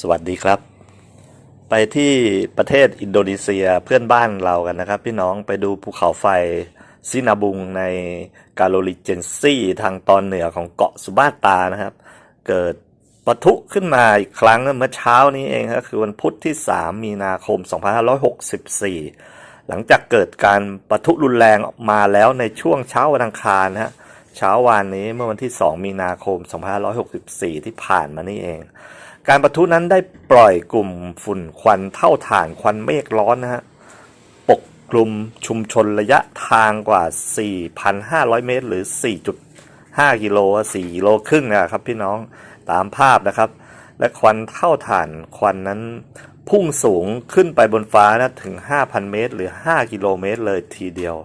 สวัสดีครับ ไปที่ประเทศอินโดนีเซียเพื่อนบ้านเรากันนะครับ พี่น้องไปดูภูเขาไฟซินาบุงในกาโลริเจนซีทางตอนเหนือของเกาะสุมาตานะครับ เกิดปะทุขึ้นมาอีกครั้งเมื่อเช้านี้เองครับคือวันพุธที่ 3 มีนาคม 2564 หลังจากเกิดการปะทุรุนแรงออกมาแล้วในช่วงเช้าวันอังคารนะฮะเช้าวานนี้เมื่อวันที่ 2 มีนาคม 2564 ที่ผ่านมานี่เอง การประทุนั้นได้ปล่อยกลุ่มฝุ่นควันเท่าฐานควันเมฆร้อนนะฮะปกคลุมชุมชนระยะทางกว่า 4,500 เมตร หรือ 4.5 กิโล4กิโลครึ่งนะครับพี่น้องตามภาพนะครับ และควันเท่าฐานควันนั้นพุ่งสูงขึ้นไปบนฟ้านะถึง 5,000 เมตร หรือ 5 กิโลเมตร เลยทีเดียว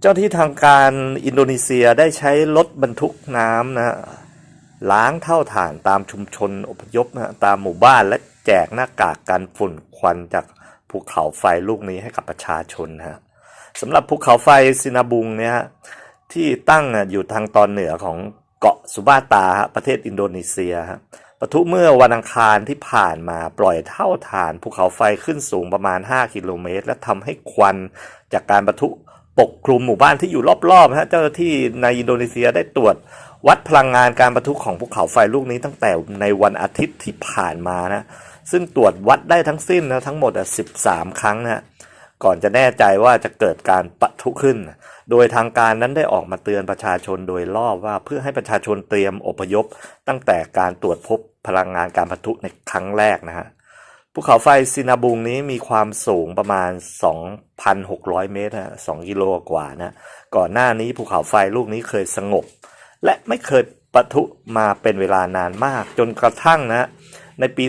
เจ้าที่ทางการอินโดนีเซียได้ใช้รถบรรทุกน้ำนะฮะ ล้างเท่าฐานตามชุมชนอพยพนะฮะตามหมู่บ้านและแจกหน้ากากกันฝุ่นควันจากภูเขาไฟลูกนี้ให้กับประชาชนฮะสำหรับภูเขาไฟซินาบุงเนี่ยที่ตั้งอยู่ทางตอนเหนือของเกาะสุบาตาฮะประเทศอินโดนีเซียฮะปะทุเมื่อวันอังคารที่ผ่านมาปล่อยเท่าฐานภูเขาไฟขึ้นสูงประมาณ 5 กิโลเมตร และทำให้ควันจากการปะทุปกคลุมหมู่บ้านที่อยู่รอบๆฮะเจ้าหน้าที่ในอินโดนีเซียได้ตรวจ วัดพลังงานการประทุของภูเขาไฟลูกนี้ตั้งแต่ในวันอาทิตย์ที่ผ่านมานะ ซึ่งตรวจวัดได้ทั้งสิ้นนะทั้งหมด 13 ครั้งนะก่อนจะแน่ใจว่าจะเกิดการปะทุขึ้น โดยทางการนั้นได้ออกมาเตือนประชาชนโดยรอบว่าเพื่อให้ประชาชนเตรียมอพยพ ตั้งแต่การตรวจพบพลังงานการปะทุในครั้งแรกนะฮะภูเขาไฟซินาบุงนี้มีความสูงประมาณ 2,600 เมตรฮะ2กิโลกว่านะ ก่อนหน้านี้ภูเขาไฟลูกนี้เคยสงบ และไม่เคยปะทุมาเป็นเวลานานมาก จนกระทั่งนะในปี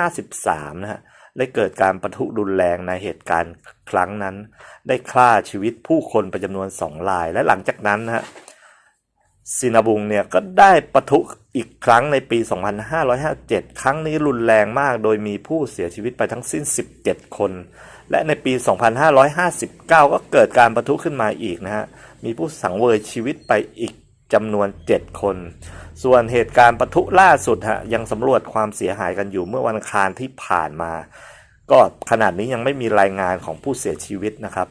2553 นะฮะได้เกิดการปะทุรุนแรงในเหตุการณ์ครั้งนั้น ได้ฆ่าชีวิตผู้คนไปจำนวนสองราย และหลังจากนั้นนะฮะซินาบุงเนี่ยก็ได้ปะทุอีกครั้งในปี 2557 ครั้งนี้รุนแรงมาก โดยมีผู้เสียชีวิตไปทั้งสิ้น 17 คน และในปี 2559 ก็เกิดการปะทุขึ้นมาอีกนะฮะ มีผู้สังเวยชีวิตไปอีก จำนวน 7 คน ส่วนเหตุการณ์ปะทุล่าสุดฮะยังสำรวจความเสียหายกันอยู่เมื่อวันอังคารที่ผ่านมา ก็ขนาดนี้ยังไม่มีรายงานของผู้เสียชีวิตนะครับ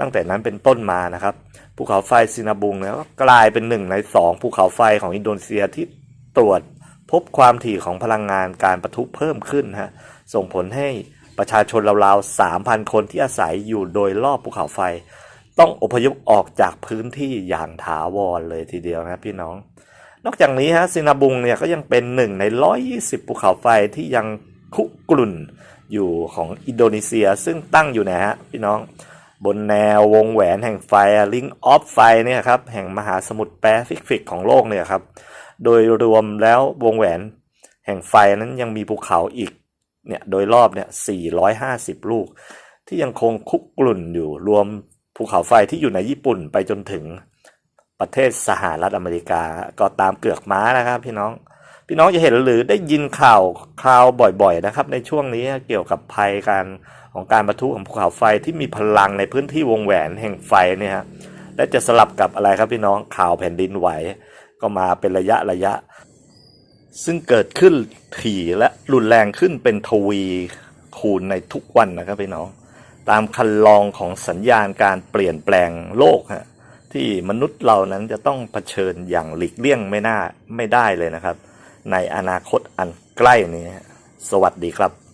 ตั้งแต่นั้นเป็นต้นมานะครับ ภูเขาไฟซินาบุงเนี่ยก็กลายเป็นหนึ่งในสองภูเขาไฟของอินโดนีเซียที่ตรวจพบความถี่ของพลังงานการประทุเพิ่มขึ้นฮะส่งผลให้ประชาชนราวๆ3,000 คนที่อาศัยอยู่โดยรอบภูเขาไฟ ต้องอพยพออกจากพื้นที่อย่างถาวรเลยทีเดียวนะพี่น้อง นอกจากนี้ฮะซินาบุงเนี่ยก็ยังเป็นหนึ่งใน 120 ภูเขาไฟที่ยังคุกรุ่นอยู่ของอินโดนีเซียซึ่งตั้งอยู่นะฮะพี่น้อง บนแนววงแหวนแห่งไฟลิงออฟไฟเนี่ยครับแห่งมหาสมุทรแปซิฟิกของโลกเนี่ยครับโดยรวมแล้ววงแหวนแห่งไฟนั้นยังมีภูเขาอีกเนี่ยโดยรอบเนี่ย450 ลูก ที่ยังคงคุกกลุ่นอยู่รวม ภูเขาไฟที่อยู่ในญี่ปุ่นไปจนถึงประเทศสหรัฐอเมริกาก็ตามเกือกม้านะครับพี่น้อง พี่น้องจะเห็นหรือได้ยินข่าวคราวบ่อยๆนะครับ ในช่วงนี้เกี่ยวกับภัยการของการประทุของภูเขาไฟที่มีพลังในพื้นที่วงแหวนแห่งไฟเนี่ยฮะและจะสลับกับอะไรครับพี่น้องข่าวแผ่นดินไหว ก็มาเป็นระยะระยะ ซึ่งเกิดขึ้นถี่และรุนแรงขึ้นเป็นทวีคูณในทุกวันนะครับพี่น้อง ตามคันลองของสัญญาณการเปลี่ยนแปลงโลกฮะที่มนุษย์เรานั้นจะต้องเผชิญอย่างหลีกเลี่ยงไม่น่าไม่ได้เลยนะครับ ในอนาคตอันใกล้นี้ สวัสดีครับ